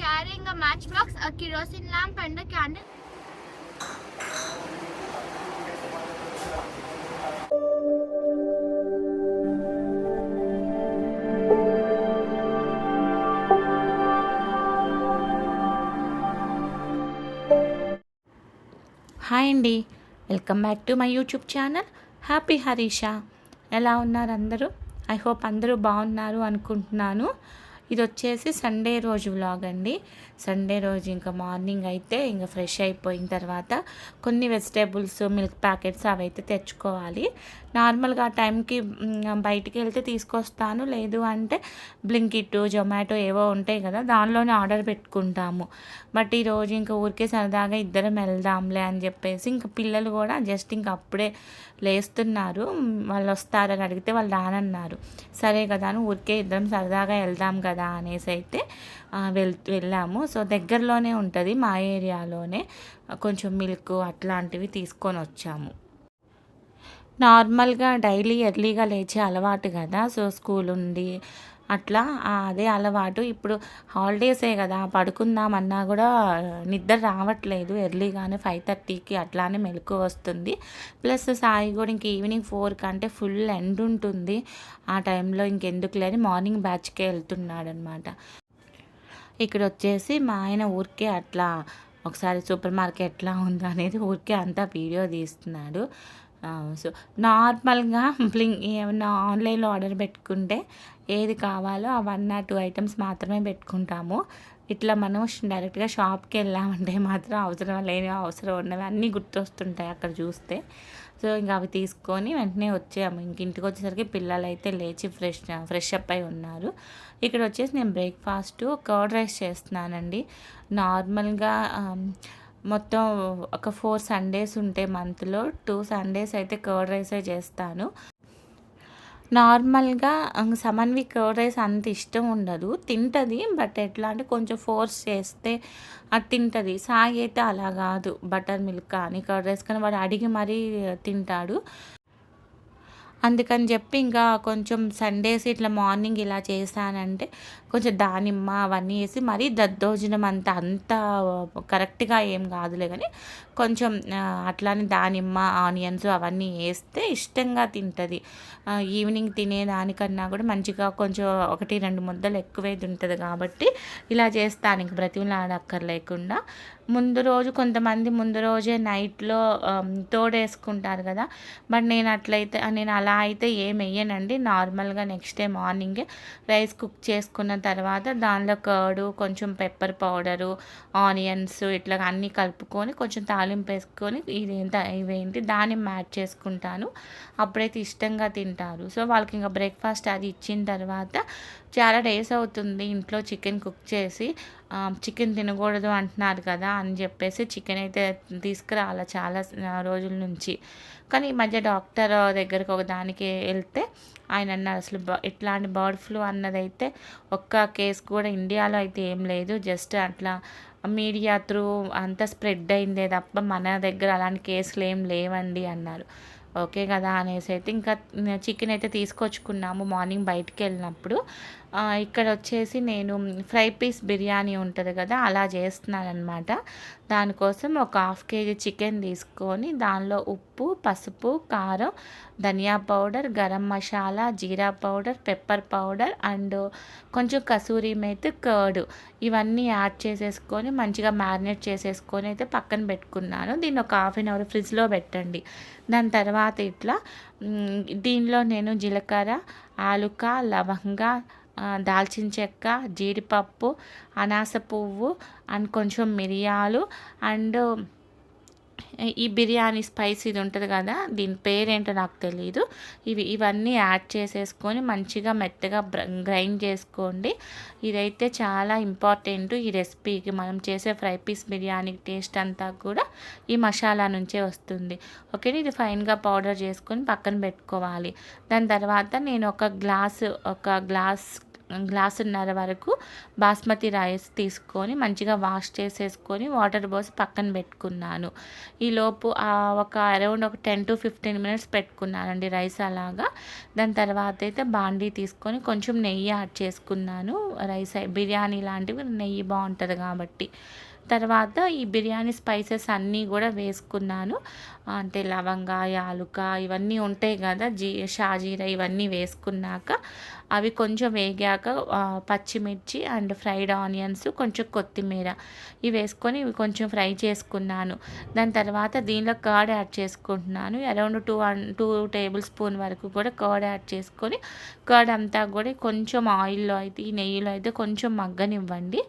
carrying a matchbox, a kerosene lamp, and a candle. Hi అండి welcome back to my YouTube channel happy Harisha ఎలా ఉన్నారు అందరూ? I hope అందరూ బాగున్నారు అనుకుంటున్నాను. ఇది వచ్చేసి సండే రోజు వ్లాగ్ అండి. సండే రోజు ఇంకా మార్నింగ్ అయితే ఇంకా ఫ్రెష్ అయిపోయిన తర్వాత కొన్ని వెజిటేబుల్స్ మిల్క్ ప్యాకెట్స్ అవైతే తెచ్చుకోవాలి. నార్మల్గా ఆ టైంకి బయటికి వెళ్తే తీసుకొస్తాను. లేదు అంటే బ్లింకిట్ జొమాటో ఏవో ఉంటాయి కదా దానిలోనే ఆర్డర్ పెట్టుకుంటాము. బట్ ఈరోజు ఇంకా ఊరికే సరదాగా ఇద్దరం వెళ్దాంలే అని చెప్పేసి ఇంకా పిల్లలు కూడా జస్ట్ ఇంకా అప్పుడే లేస్తున్నారు. వాళ్ళు వస్తారని అడిగితే వాళ్ళు రానన్నారు. సరే కదా అని ఊరికే ఇద్దరం సరదాగా వెళ్దాం కదా అనేసి అయితే వెళ్ వెళ్ళాము. సో దగ్గరలోనే ఉంటుంది మా ఏరియాలోనే కొంచెం మిల్క్ అట్లాంటివి తీసుకొని వచ్చాము. నార్మల్గా డైలీ ఎర్లీగా లేచే అలవాటు కదా సో స్కూల్ ఉండి అట్లా. అదే అలవాటు. ఇప్పుడు హాలిడేసే కదా పడుకుందామన్నా కూడా నిద్ర రావట్లేదు ఎర్లీగానే ఫైవ్ థర్టీకి అట్లానే మెలకు వస్తుంది. ప్లస్ సాయి కూడా ఇంక ఈవినింగ్ ఫోర్ కంటే ఫుల్ ఎండ్ ఉంటుంది. ఆ టైంలో ఇంకెందుకు లేని మార్నింగ్ బ్యాచ్కే వెళ్తున్నాడు అనమాట ఇక్కడ వచ్చేసి మా ఆయన ఊరికే అట్లా ఒకసారి సూపర్ మార్కెట్ ఎట్లా ఉందో అనేది ఊరికే అంతా వీడియో తీస్తున్నాడు. సో నార్మల్గా బ్లింక్ ఏమన్నా ఆన్లైన్లో ఆర్డర్ పెట్టుకుంటే ఏది కావాలో ఆ వన్ ఆర్ టూ ఐటమ్స్ మాత్రమే పెట్టుకుంటాము. ఇట్లా మనం డైరెక్ట్గా షాప్కి వెళ్ళామంటే మాత్రం అవసరం లేని అవసరం ఉన్నవి అన్నీ గుర్తొస్తుంటాయి అక్కడ చూస్తే. సో ఇంకా అవి తీసుకొని వెంటనే వచ్చాము ఇంక ఇంటికి వచ్చేసరికి పిల్లలు అయితే లేచి ఫ్రెష్ ఫ్రెష్ అప్ అయి ఉన్నారు. ఇక్కడ వచ్చేసి నేను బ్రేక్ఫాస్ట్ కర్డ్ రైస్ చేస్తున్నానండి. నార్మల్గా మొత్తం ఒక ఫోర్ సండేస్ ఉంటాయి మంత్లో టూ సండేస్ అయితే కర్డ్ రైసే చేస్తాను. నార్మల్గా సమన్వి కర్డ్ రైస్ అంత ఇష్టం ఉండదు. తింటుంది బట్ ఎట్లా అంటే కొంచెం ఫోర్స్ చేస్తే అది తింటుంది. సాయి అయితే అలా కాదు బటర్ మిల్క్ కానీ కర్డ్ రైస్ కానీ వాడు అడిగి మరీ తింటాడు. అందుకని చెప్పి ఇంకా కొంచెం సండేస్ ఇట్లా మార్నింగ్ ఇలా చేశానంటే కొంచెం దానిమ్మ అవన్నీ వేసి మరీ దద్దోజనం అంత అంత కరెక్ట్గా ఏం కాదులే కానీ కొంచెం అట్లానే దానిమ్మ ఆనియన్స్ అవన్నీ వేస్తే ఇష్టంగా తింటుంది. ఈవినింగ్ తినేదానికన్నా కూడా మంచిగా కొంచెం ఒకటి రెండు ముద్దలు ఎక్కువే తింటుంది కాబట్టి ఇలా చేస్తాను. ఇంక బ్రతిమలాడక్కర్లేకుండా. ముందు రోజు కొంతమంది ముందు రోజే నైట్లో తోడేసుకుంటారు కదా. బట్ నేను అట్లయితే నేను అలా అయితే ఏం వేయనండి నార్మల్గా నెక్స్ట్ డే మార్నింగే రైస్ కుక్ చేసుకున్న తర్వాత దానిలో కర్డు కొంచెం పెప్పర్ పౌడరు ఆనియన్స్ ఇట్లా అన్నీ కలుపుకొని కొంచెం తాలింపు వేసుకొని ఇదేంత ఇవేంటి దాన్ని యాడ్ చేసుకుంటాను. అప్పుడైతే ఇష్టంగా తింటారు. సో వాళ్ళకి ఇంకా బ్రేక్ఫాస్ట్ అది ఇచ్చిన తర్వాత చాలా డేస్ అవుతుంది ఇంట్లో చికెన్ కుక్ చేసి చికెన్ తినకూడదు అంటున్నారు కదా అని చెప్పేసి చికెన్ అయితే తీసుకురావాలి చాలా రోజుల నుంచి. కానీ ఈ మధ్య డాక్టర్ దగ్గరకు ఒక దానికి వెళ్తే ఆయన అన్నారు అసలు ఇట్లాంటి బర్డ్ ఫ్లూ అన్నదైతే ఒక్క కేసు కూడా ఇండియాలో అయితే ఏం లేదు. జస్ట్ అట్లా మీడియా త్రూ అంతా స్ప్రెడ్ అయిందే తప్ప మన దగ్గర అలాంటి కేసులు ఏం లేవండి అన్నారు. ఓకే కదా అనేసి అయితే ఇంకా చికెన్ అయితే తీసుకొచ్చుకున్నాము మార్నింగ్ బయటికి వెళ్ళినప్పుడు. ఇక్కడ వచ్చేసి నేను ఫ్రై పీస్ బిర్యానీ ఉంటుంది కదా అలా చేస్తున్నానమాట దానికోసం ఒక హాఫ్ కేజీ చికెన్ తీసుకొని దానిలో ఉప్పు పసుపు కారం dhania powder garam masala jeera powder pepper powder and కొంచెం కసూరి మేతి కర్డ్ ఇవన్నీ యాడ్ చేసేసుకొని మంచిగా మ్యారినేట్ చేసేసుకొని అయితే పక్కన పెట్టుకున్నాను. దీన్ని ఒక హాఫ్ అన్ అవర్ ఫ్రిడ్జ్లో పెట్టండి. దాని తర్వాత ఇట్లా దీనిలో నేను జీలకర్ర ఆలుక లవంగ దాల్చిన చెక్క జీడిపప్పు అనాస పువ్వు అండ్ కొంచెం మిరియాలు అండ్ ఈ బిర్యానీ స్పైస్ ఇది ఉంటుంది కదా దీని పేరేంటో నాకు తెలియదు ఇవి ఇవన్నీ యాడ్ చేసేసుకొని మంచిగా మెత్తగా గ్రైండ్ చేసుకోండి. ఇదైతే చాలా ఇంపార్టెంట్ ఈ రెసిపీకి. మనం చేసే ఫ్రై పీస్ బిర్యానీ టేస్ట్ అంతా కూడా ఈ మసాలా నుంచే వస్తుంది. ఓకే ఇది ఫైన్గా పౌడర్ చేసుకొని పక్కన పెట్టుకోవాలి. దాని తర్వాత నేను ఒక గ్లాస్ ఒక గ్లాస్ గ్లాసున్నర వరకు బాస్మతి రైస్ తీసుకొని మంచిగా వాష్ చేసేసుకొని వాటర్ పోసి పక్కన పెట్టుకున్నాను. ఈలోపు ఒక అరౌండ్ ఒక టెన్ టు ఫిఫ్టీన్ మినిట్స్ పెట్టుకున్నానండి రైస్ అలాగా. దాని తర్వాత అయితే బాండీ తీసుకొని కొంచెం నెయ్యి యాడ్ చేసుకున్నాను. రైస్ బిర్యానీ లాంటివి నెయ్యి బాగుంటుంది కాబట్టి. తర్వాత ఈ బిర్యానీ స్పైసెస్ అన్నీ కూడా వేసుకున్నాను. అంటే లవంగ యాలుక ఇవన్నీ ఉంటాయి కదా జీ షాజీరా ఇవన్నీ వేసుకున్నాక అవి కొంచెం వేగాక పచ్చిమిర్చి అండ్ ఫ్రైడ్ ఆనియన్స్ కొంచెం కొత్తిమీర ఇవి వేసుకొని ఇవి కొంచెం ఫ్రై చేసుకున్నాను. దాని తర్వాత దీనిలో కర్డ్ యాడ్ చేసుకుంటున్నాను. Around two two tablespoon వరకు కూడా కర్డ్ యాడ్ చేసుకొని కర్డ్ అంతా కూడా కొంచెం ఆయిల్లో అయితే ఈ నెయ్యిలో అయితే కొంచెం మగ్గనివ్వండి.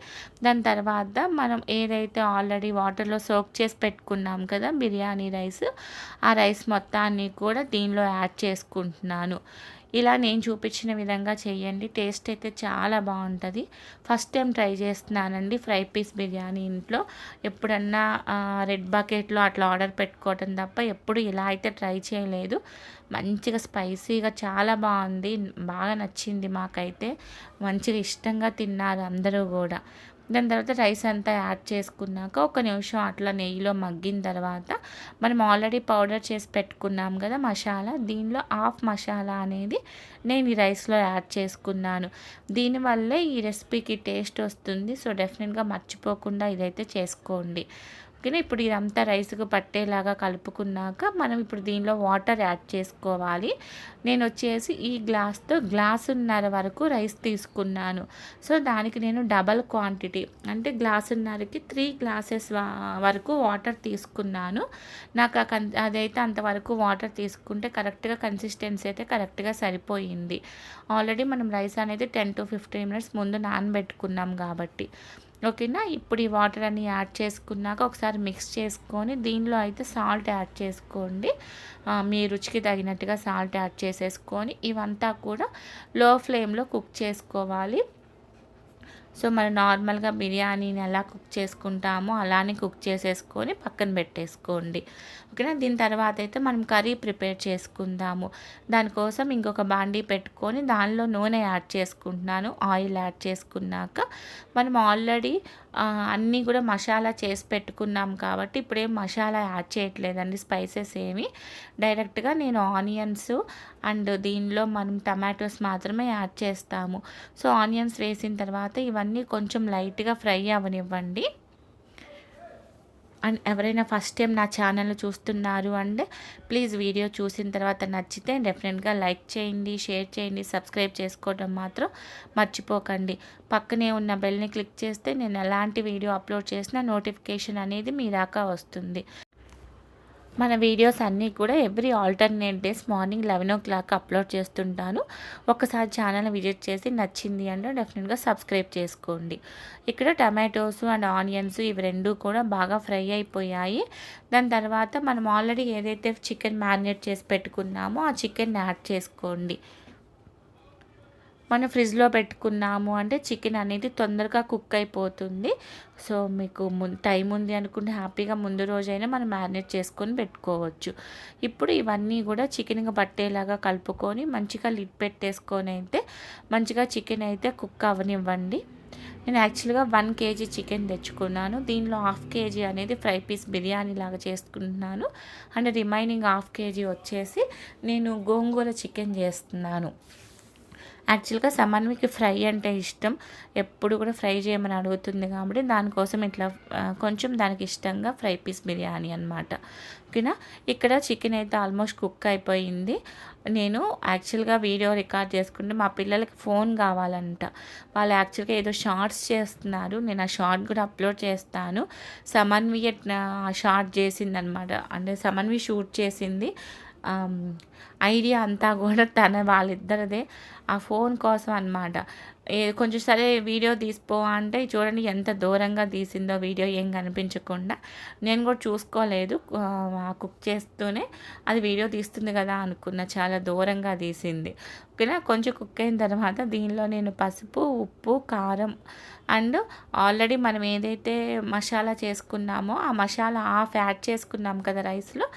దాని తర్వాత మనం ఏదైతే ఆల్రెడీ వాటర్లో సోక్ చేసి పెట్టుకున్నాం కదా బిర్యానీ రైస్ ఆ రైస్ మొత్తాన్ని కూడా దీనిలో యాడ్ చేసుకుంటున్నాను. ఇలా నేను చూపించిన విధంగా చేయండి. టేస్ట్ అయితే చాలా బాగుంటుంది. ఫస్ట్ టైం ట్రై చేస్తున్నానండి ఫ్రై పీస్ బిర్యానీ ఇంట్లో. ఎప్పుడన్నా రెడ్ బకెట్లో అట్లా ఆర్డర్ పెట్టుకోవటం తప్ప ఎప్పుడు ఇలా అయితే ట్రై చేయలేదు. మంచిగా స్పైసీగా చాలా బాగుంది. బాగా నచ్చింది మాకైతే. మంచిగా ఇష్టంగా తిన్నారు అందరూ కూడా. దాని తర్వాత రైస్ అంతా యాడ్ చేసుకున్నాక ఒక నిమిషం అట్లా నెయ్యిలో మగ్గిన తర్వాత మనం ఆల్రెడీ పౌడర్ చేసి పెట్టుకున్నాం కదా మసాలా దీనిలో హాఫ్ మసాలా అనేది నేను ఈ రైస్లో యాడ్ చేసుకున్నాను. దీనివల్లే ఈ రెసిపీకి టేస్ట్ వస్తుంది. సో డెఫినెట్గా మర్చిపోకుండా ఇదైతే చేసుకోండి. ఓకేనా ఇప్పుడు ఇదంతా రైస్కు పట్టేలాగా కలుపుకున్నాక మనం ఇప్పుడు దీనిలో వాటర్ యాడ్ చేసుకోవాలి. నేను వచ్చేసి ఈ గ్లాస్తో గ్లాసున్నర వరకు రైస్ తీసుకున్నాను. సో దానికి నేను డబల్ క్వాంటిటీ అంటే గ్లాసున్నరకి త్రీ గ్లాసెస్ వరకు వాటర్ తీసుకున్నాను. నాకు అదైతే అంతవరకు వాటర్ తీసుకుంటే కరెక్ట్గా కన్సిస్టెన్సీ అయితే కరెక్ట్గా సరిపోయింది. ఆల్రెడీ మనం రైస్ అనేది టెన్ టు ఫిఫ్టీన్ మినిట్స్ ముందు నానబెట్టుకున్నాం కాబట్టి. ఓకేనా? ఇప్పుడు ఈ వాటర్ అన్ని యాడ్ చేసుకున్నాక ఒకసారి మిక్స్ చేసుకొని దీనిలో అయితే సాల్ట్ యాడ్ చేసుకోండి. మీ రుచికి తగినట్టుగా సాల్ట్ యాడ్ చేసేసుకొని ఇవంతా కూడా లో ఫ్లేమ్లో కుక్ చేసుకోవాలి. సో మనం నార్మల్గా బిర్యానీని ఎలా కుక్ చేసుకుంటామో అలానే కుక్ చేసేసుకొని పక్కన పెట్టేసుకోండి. ఓకేనా దీని తర్వాత అయితే మనం కర్రీ ప్రిపేర్ చేసుకుందాము. దానికోసం ఇంకొక బాండీ పెట్టుకొని దానిలో నూనె యాడ్ చేసుకుంటున్నాను. ఆయిల్ యాడ్ చేసుకున్నాక మనం ఆల్రెడీ అన్నీ కూడా మసాలా చేసి పెట్టుకున్నాం కాబట్టి ఇప్పుడేం మసాలా యాడ్ చేయట్లేదండి స్పైసెస్ ఏమి. డైరెక్ట్గా నేను ఆనియన్స్ అండ్ దీనిలో మనం టమాటోస్ మాత్రమే యాడ్ చేస్తాము. సో ఆనియన్స్ వేసిన తర్వాత ఇవన్నీ కొంచెం లైట్గా ఫ్రై అవ్వనివ్వండి. అండ్ ఎవరైనా ఫస్ట్ టైం నా ఛానల్ చూస్తున్నారు అంటే ప్లీజ్ వీడియో చూసిన తర్వాత నచ్చితే డెఫినెట్గా లైక్ చేయండి షేర్ చేయండి సబ్స్క్రైబ్ చేసుకోవడం మాత్రం మర్చిపోకండి. పక్కనే ఉన్న బెల్ని క్లిక్ చేస్తే నేను ఎలాంటి వీడియో అప్లోడ్ చేసినా నోటిఫికేషన్ అనేది మీ దాకా వస్తుంది. మన వీడియోస్ అన్నీ కూడా every alternate days morning eleven o'clock upload చేస్తుంటాను. ఒకసారి ఛానల్ విజిట్ చేసి నచ్చింది అంటే డెఫినెట్గా సబ్స్క్రైబ్ చేసుకోండి. ఇక్కడ టమాటోస్ అండ్ ఆనియన్స్ ఇవి రెండు కూడా బాగా ఫ్రై అయిపోయాయి. దాని తర్వాత మనం ఆల్రెడీ ఏదైతే చికెన్ మ్యారినేట్ చేసి పెట్టుకున్నామో ఆ చికెన్ యాడ్ చేసుకోండి. మనం ఫ్రిడ్జ్లో పెట్టుకున్నాము అంటే చికెన్ అనేది తొందరగా కుక్ అయిపోతుంది. సో మీకు టైం ఉంది అనుకుంటే హ్యాపీగా ముందు రోజైనా మనం మ్యారినేట్ చేసుకొని పెట్టుకోవచ్చు. ఇప్పుడు ఇవన్నీ కూడా చికెన్గా పట్టేలాగా కలుపుకొని మంచిగా లిడ్ పెట్టేసుకొని అయితే మంచిగా చికెన్ అయితే కుక్ అవ్వనివ్వండి నేను యాక్చువల్గా వన్ కేజీ చికెన్ తెచ్చుకున్నాను. దీనిలో హాఫ్ కేజీ అనేది ఫ్రై పీస్ బిర్యానీ లాగా చేసుకుంటున్నాను. అండ్ రిమైనింగ్ హాఫ్ కేజీ వచ్చేసి నేను గోంగూర చికెన్ చేస్తున్నాను. యాక్చువల్గా సమన్వికి ఫ్రై అంటే ఇష్టం. ఎప్పుడు కూడా ఫ్రై చేయమని అడుగుతుంది కాబట్టి దానికోసం ఇట్లా కొంచెం దానికి ఇష్టంగా ఫ్రై పీస్ బిర్యానీ అనమాట ఓకేనా? ఇక్కడ చికెన్ అయితే ఆల్మోస్ట్ కుక్ అయిపోయింది. నేను యాక్చువల్గా వీడియో రికార్డ్ చేసుకుంటే మా పిల్లలకి ఫోన్ కావాలంట. వాళ్ళు యాక్చువల్గా ఏదో షార్ట్స్ చేస్తున్నారు. నేను ఆ షార్ట్ కూడా అప్లోడ్ చేస్తాను. సమన్వి షార్ట్ చేసిందనమాట అంటే సమన్వి షూట్ చేసింది. ఐడియా అంతా కూడా తన వాళ్ళిద్దరిదే. ఆ ఫోన్ కోసం అనమాట కొంచెం సరే వీడియో తీసిపో అంటే చూడండి ఎంత దూరంగా తీసిందో వీడియో ఏం కనిపించకుండా. నేను కూడా చూసుకోలేదు. కుక్ చేస్తూనే అది వీడియో తీస్తుంది కదా అనుకున్న. చాలా దూరంగా తీసింది. ఓకేనా కొంచెం కుక్ అయిన తర్వాత దీనిలో నేను పసుపు ఉప్పు కారం అండ్ ఆల్రెడీ మనం ఏదైతే మసాలా చేసుకున్నామో ఆ మసాలా హాఫ్ యాడ్ చేసుకున్నాం కదా రైస్లో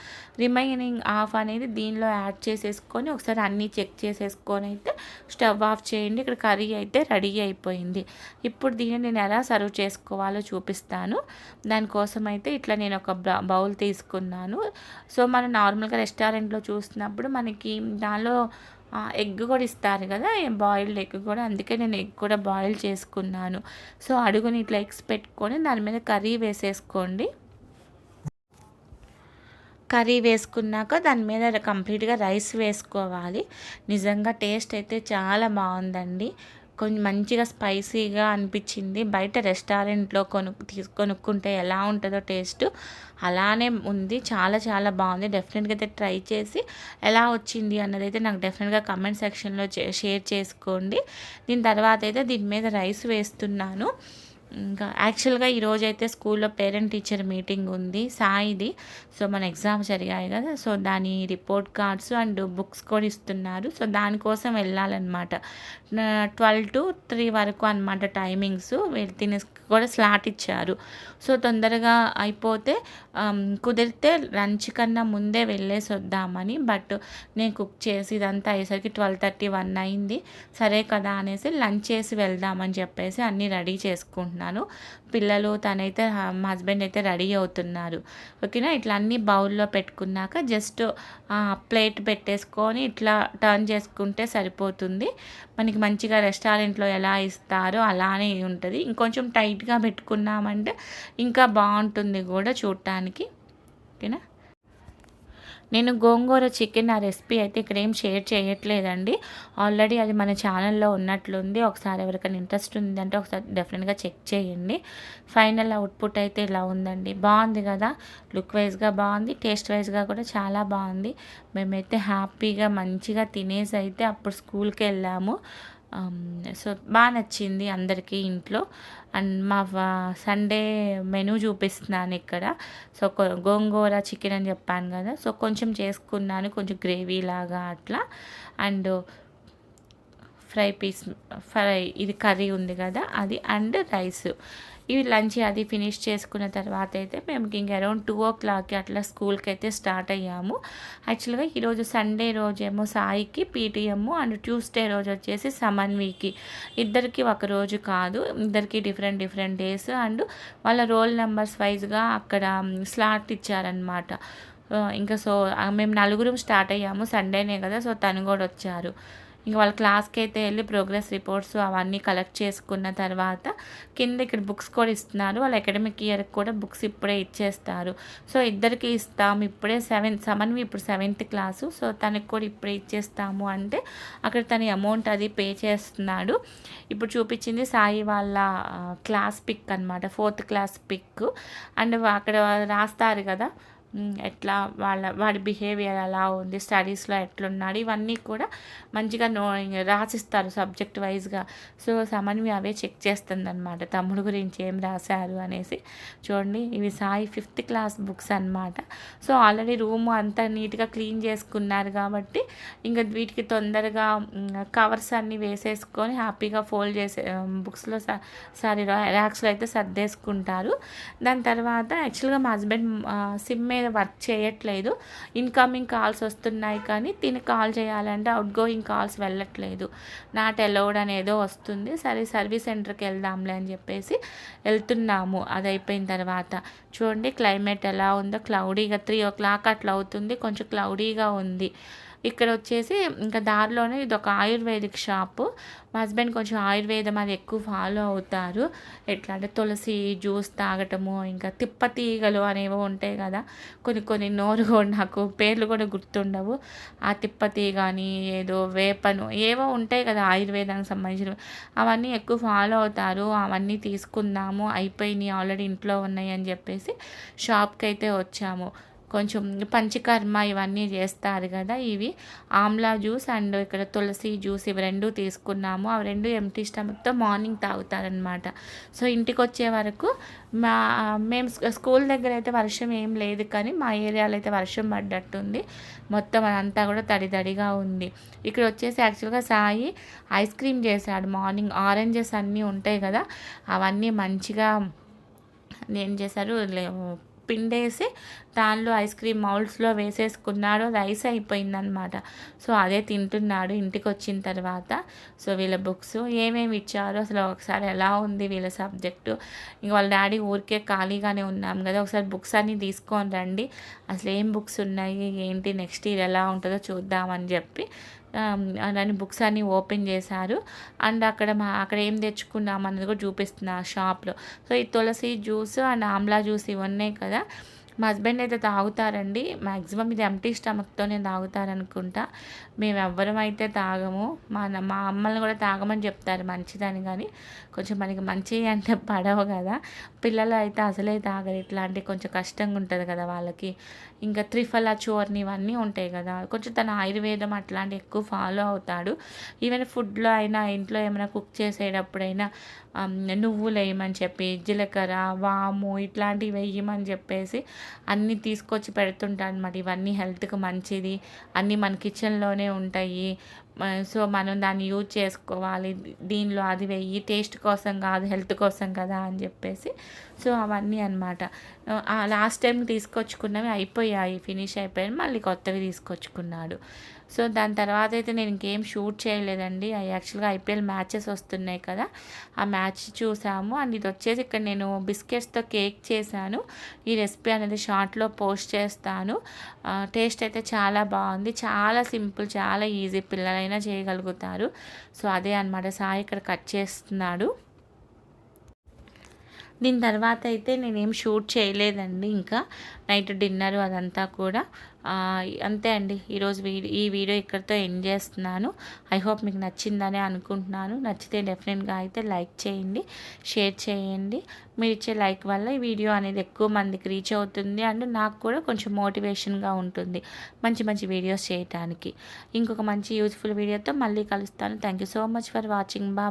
రిమైనింగ్ హాఫ్ అనేది దీనిలో యాడ్ యాడ్ చేసేసుకొని ఒకసారి అన్నీ చెక్ చేసేసుకొని అయితే స్టవ్ ఆఫ్ చేయండి. ఇక్కడ కర్రీ అయితే రెడీ అయిపోయింది. ఇప్పుడు దీన్ని నేను ఎలా సర్వ్ చేసుకోవాలో చూపిస్తాను. దానికోసం అయితే ఇట్లా నేను ఒక బౌల్ తీసుకున్నాను. సో మనం నార్మల్గా రెస్టారెంట్లో చూసినప్పుడు మనకి దానిలో ఎగ్ కూడా ఇస్తారు కదా బాయిల్డ్ ఎగ్ కూడా. అందుకే నేను ఎగ్ కూడా బాయిల్ చేసుకున్నాను. సో అడుగుని ఇట్లా ఎగ్స్ పెట్టుకొని దాని మీద కర్రీ వేసేసుకోండి. కర్రీ వేసుకున్నాక దాని మీద కంప్లీట్గా రైస్ వేసుకోవాలి. నిజంగా టేస్ట్ అయితే చాలా బాగుందండి. కొంచెం మంచిగా స్పైసీగా అనిపించింది. బయట రెస్టారెంట్లో కొను తీసు కొనుక్కుంటే ఎలా ఉంటుందో టేస్ట్. అలానే ఉంది. చాలా చాలా బాగుంది. డెఫినెట్గా అయితే ట్రై చేసి ఎలా వచ్చింది అన్నది అయితే నాకు డెఫినెట్గా కమెంట్ సెక్షన్లో షేర్ చేసుకోండి. దీని తర్వాత అయితే దీని మీద రైస్ వేస్తున్నాను. ఇంకా యాక్చువల్గా ఈరోజు అయితే స్కూల్లో పేరెంట్ టీచర్ మీటింగ్ ఉంది సాయిది. సో మన ఎగ్జామ్స్ జరిగాయి కదా సో దాని రిపోర్ట్ కార్డ్స్ అండ్ బుక్స్ కూడా ఇస్తున్నారు. సో దానికోసం వెళ్ళాలన్నమాట. ట్వెల్వ్ టు త్రీ వరకు అనమాట టైమింగ్స్. తినే కూడా స్లాట్ ఇచ్చారు. సో తొందరగా అయిపోతే కుదిరితే లంచ్ కన్నా ముందే వెళ్ళేసి వద్దామని బట్ నేను కుక్ చేసి ఇదంతా అయ్యేసరికి ట్వెల్వ్ థర్టీ వన్ అయింది. సరే కదా అనేసి లంచ్ చేసి వెళ్దామని చెప్పేసి అన్నీ రెడీ చేసుకుంటున్నాను. పిల్లలు తనైతే హస్బెండ్ అయితే రెడీ అవుతున్నారు. ఓకేనా? ఇట్లా అన్ని బౌల్లో పెట్టుకున్నాక జస్ట్ ప్లేట్ పెట్టేసుకొని ఇట్లా టర్న్ చేసుకుంటే సరిపోతుంది. మనకి మంచిగా రెస్టారెంట్లో ఎలా ఇస్తారో అలానే ఉంటుంది. ఇంకొంచెం టైట్గా పెట్టుకున్నామంటే ఇంకా బాగుంటుంది కూడా చూడటానికి. ఓకేనా? నేను గోంగూర చికెన్ ఆ రెసిపీ అయితే ఇక్కడ ఏం షేర్ చేయట్లేదండి. ఆల్రెడీ అది మన ఛానల్లో ఉన్నట్లుంది. ఒకసారి ఎవరికైనా ఇంట్రెస్ట్ ఉందంటే ఒకసారి డెఫినెట్గా చెక్ చేయండి. ఫైనల్ అవుట్పుట్ అయితే ఇలా ఉందండి. బాగుంది కదా? లుక్ వైజ్గా బాగుంది. టేస్ట్ వైజ్గా కూడా చాలా బాగుంది. మేమైతే హ్యాపీగా మంచిగా తినేసి అయితే అప్పుడు స్కూల్కి వెళ్ళాము. సో బాగా నచ్చింది అందరికీ ఇంట్లో. అండ్ మా సండే మెనూ చూపిస్తున్నాను ఇక్కడ. సో గోంగూర చికెన్ అని చెప్పాను కదా. సో కొంచెం చేసుకున్నాను కొంచెం గ్రేవీ లాగా అట్లా. అండ్ ఫ్రై పీస్ ఫ్రై ఇది కర్రీ ఉంది కదా అది అండ్ రైస్. ఇవి లంచ్ అది ఫినిష్ చేసుకున్న తర్వాత అయితే మేము ఇంక అరౌండ్ టూ ఓ క్లాక్కి అట్లా స్కూల్కి అయితే స్టార్ట్ అయ్యాము. యాక్చువల్గా ఈరోజు సండే రోజేమో సాయికి పీటీఎమ్ అండ్ ట్యూస్డే రోజు వచ్చేసి సమన్వికి. ఇద్దరికి ఒక రోజు కాదు ఇద్దరికి డిఫరెంట్ డిఫరెంట్ డేస్ అండ్ వాళ్ళ రోల్ నెంబర్స్ వైజ్గా అక్కడ స్లాట్ ఇచ్చారనమాట ఇంకా సో మేము నలుగురం స్టార్ట్ అయ్యాము సండేనే కదా సో తను కూడా వచ్చారు. ఇంకా వాళ్ళ క్లాస్కి అయితే వెళ్ళి ప్రోగ్రెస్ రిపోర్ట్స్ అవన్నీ కలెక్ట్ చేసుకున్న తర్వాత కింద ఇక్కడ బుక్స్ కూడా ఇస్తున్నారు. వాళ్ళ అకాడమిక్ ఇయర్కి కూడా బుక్స్ ఇప్పుడే ఇచ్చేస్తారు. సో ఇద్దరికి ఇస్తాము ఇప్పుడే సెవెంత్ సమన్వి ఇప్పుడు సెవెంత్ క్లాసు. సో తనకి కూడా ఇప్పుడే ఇచ్చేస్తాము అంటే అక్కడ తన అమౌంట్ అది పే చేస్తున్నాడు. ఇప్పుడు చూపించింది సాయి వాళ్ళ క్లాస్ పిక్ అనమాట ఫోర్త్ క్లాస్ పిక్. అండ్ అక్కడ రాస్తారు కదా ఎట్లా వాళ్ళ వాడి బిహేవియర్ ఎలా ఉంది స్టడీస్లో ఎట్లున్నాడు ఇవన్నీ కూడా మంచిగా నో రాసిస్తారు సబ్జెక్ట్ వైజ్గా సో సమన్వి అవే చెక్ చేస్తుంది అనమాట తమ్ముడు గురించి ఏం రాశారు అనేసి. చూడండి ఇవి సాయి ఫిఫ్త్ క్లాస్ బుక్స్ అనమాట సో ఆల్రెడీ రూమ్ అంతా నీట్గా క్లీన్ చేసుకున్నారు కాబట్టి ఇంకా వీటికి తొందరగా కవర్స్ అన్నీ వేసేసుకొని హ్యాపీగా ఫోల్డ్ చేసే బుక్స్లో సారీ ర్యాక్స్లో అయితే సర్దేసుకుంటారు. దాని తర్వాత యాక్చువల్గా మా హస్బెండ్ సిమ్ నేను వర్క్ చేయట్లేదు. ఇన్కమింగ్ కాల్స్ వస్తున్నాయి కానీ తిని కాల్ చేయాలంటే అవుట్ గోయింగ్ కాల్స్ వెళ్ళట్లేదు నాట్ అలౌడ్ అనేదో వస్తుంది. సరే సర్వీస్ సెంటర్కి వెళ్దాంలే అని చెప్పేసి వెళ్తున్నాము. అది అయిపోయిన తర్వాత. చూడండి క్లైమేట్ ఎలా ఉందో. క్లౌడీగా త్రీ ఓ క్లాక్ అట్లా అవుతుంది. కొంచెం క్లౌడీగా ఉంది. ఇక్కడ వచ్చేసి ఇంకా దారిలోనే ఇది ఒక ఆయుర్వేదిక్ షాపు. మా హస్బెండ్ కొంచెం ఆయుర్వేదం అది ఎక్కువ ఫాలో అవుతారు. ఎట్లా అంటే తులసి జ్యూస్ తాగటము ఇంకా తిప్పతీగలు అనేవి ఉంటాయి కదా. కొన్ని కొన్ని నోరు కూడా నాకు పేర్లు కూడా గుర్తుండవు. ఆ తిప్పతీ కానీ ఏదో వేపను ఏవో ఉంటాయి కదా ఆయుర్వేదానికి సంబంధించినవి. అవన్నీ ఎక్కువ ఫాలో అవుతారు. అవన్నీ తీసుకుందాము అయిపోయినాయి ఆల్రెడీ ఇంట్లో ఉన్నాయి అని చెప్పేసి షాప్కి అయితే వచ్చాము. కొంచెం పంచకర్మ ఇవన్నీ చేస్తారు కదా ఇవి. ఆమ్లా జ్యూస్ అండ్ ఇక్కడ తులసి జ్యూస్ ఇవి రెండు తీసుకున్నాము. అవి రెండు ఎంటీ స్టమక్తో మార్నింగ్ తాగుతారనమాట సో ఇంటికి వచ్చే వరకు మా మేము స్కూల్ దగ్గర అయితే వర్షం ఏం లేదు కానీ మా ఏరియాలో అయితే వర్షం పడ్డట్టుంది. మొత్తం అదంతా కూడా తడి తడిగా ఉంది. ఇక్కడ వచ్చేసి యాక్చువల్గా సాయి ఐస్ క్రీమ్ చేశాడు. మార్నింగ్ ఆరెంజెస్ అన్నీ ఉంటాయి కదా అవన్నీ మంచిగా ఏం చేశారు పిండేసి దానిలో ఐస్ క్రీమ్ మౌల్డ్స్లో వేసేసుకున్నాడు. రైస్ అయిపోయిందనమాట సో అదే తింటున్నాడు ఇంటికి వచ్చిన తర్వాత. సో వీళ్ళ బుక్స్ ఏమేమి ఇచ్చారో అసలు ఒకసారి ఎలా ఉంది వీళ్ళ సబ్జెక్టు? ఇంక వాళ్ళ డాడీ ఊరికే ఖాళీగానే ఉన్నాం కదా ఒకసారి బుక్స్ అన్నీ తీసుకొని రండి. అసలు ఏం బుక్స్ ఉన్నాయి? ఏంటి? నెక్స్ట్ ఇయర్ ఎలా ఉంటుందో చూద్దామని చెప్పి అలాని బుక్స్ అన్నీ ఓపెన్ చేశారు. అండ్ అక్కడ మా అక్కడ ఏం తెచ్చుకున్నాం అన్నది కూడా చూపిస్తున్నా షాప్లో. సో ఈ tulsi juice and amla juice ఇవి ఉన్నాయి కదా. మా హస్బెండ్ అయితే తాగుతారండి. మ్యాక్సిమం ఇది ఎంటీ స్టమక్తోనే తాగుతారనుకుంటా. మేము ఎవ్వరం అయితే తాగము. మా మా అమ్మల్ని కూడా తాగమని చెప్తారు మంచిదని కానీ కొంచెం మనకి మంచి అంటే పడవు కదా. పిల్లలు అయితే అసలే తాగరు. ఇట్లాంటి కొంచెం కష్టంగా ఉంటుంది కదా వాళ్ళకి. ఇంకా త్రిఫల చూర్ని ఇవన్నీ ఉంటాయి కదా. కొంచెం తన ఆయుర్వేదం అట్లాంటి ఎక్కువ ఫాలో అవుతాడు. ఈవెన్ ఫుడ్లో అయినా ఇంట్లో ఏమైనా కుక్ చేసేటప్పుడైనా నువ్వులు వేయమని చెప్పి జీలకర్ర వాము ఇట్లాంటివి వేయమని చెప్పేసి అన్నీ తీసుకొచ్చి పెడుతుంటాను అనమాట ఇవన్నీ హెల్త్కి మంచిది. అన్నీ మన కిచెన్లోనే ఉంటాయి. సో మనం దాన్ని యూజ్ చేసుకోవాలి. దీనిలో అది వెయ్యి టేస్ట్ కోసం కాదు హెల్త్ కోసం కదా అని చెప్పేసి. సో అవన్నీ అనమాట లాస్ట్ టైం తీసుకొచ్చుకున్నవి అయిపోయాయి. ఫినిష్ అయిపోయాయి. మళ్ళీ కొత్తవి తీసుకొచ్చుకున్నాడు. సో దాని తర్వాత అయితే నేను ఇంకేం షూట్ చేయలేదండి. యాక్చువల్గా ఐపీఎల్ మ్యాచెస్ వస్తున్నాయి కదా. ఆ మ్యాచ్ చూసాము. అండ్ ఇది వచ్చేసి ఇక్కడ నేను బిస్కెట్స్తో కేక్ చేశాను. ఈ రెసిపీ అనేది షార్ట్లో పోస్ట్ చేస్తాను. టేస్ట్ అయితే చాలా బాగుంది. చాలా సింపుల్ చాలా ఈజీ పిల్లలైనా చేయగలుగుతారు. సో అదే అనమాట సాయి ఇక్కడ కట్ చేస్తున్నాడు. దీని తర్వాత అయితే నేనేం షూట్ చేయలేదండి ఇంకా. నైట్ డిన్నర్ అదంతా కూడా. అంతే అండి. ఈరోజు వీడియో ఈ వీడియో ఇక్కడితో ఎండ్ చేస్తున్నాను. ఐ హోప్ మీకు నచ్చిందని అనుకుంటున్నాను. నచ్చితే డెఫినెట్గా అయితే లైక్ చేయండి షేర్ చేయండి. మీరు ఇచ్చే లైక్ వల్ల ఈ వీడియో అనేది ఎక్కువ మందికి రీచ్ అవుతుంది అండ్ నాకు కూడా కొంచెం మోటివేషన్గా ఉంటుంది మంచి మంచి వీడియోస్ చేయటానికి. ఇంకొక మంచి యూజ్ఫుల్ వీడియోతో మళ్ళీ కలుస్తాను. Thank you so much for watching. బా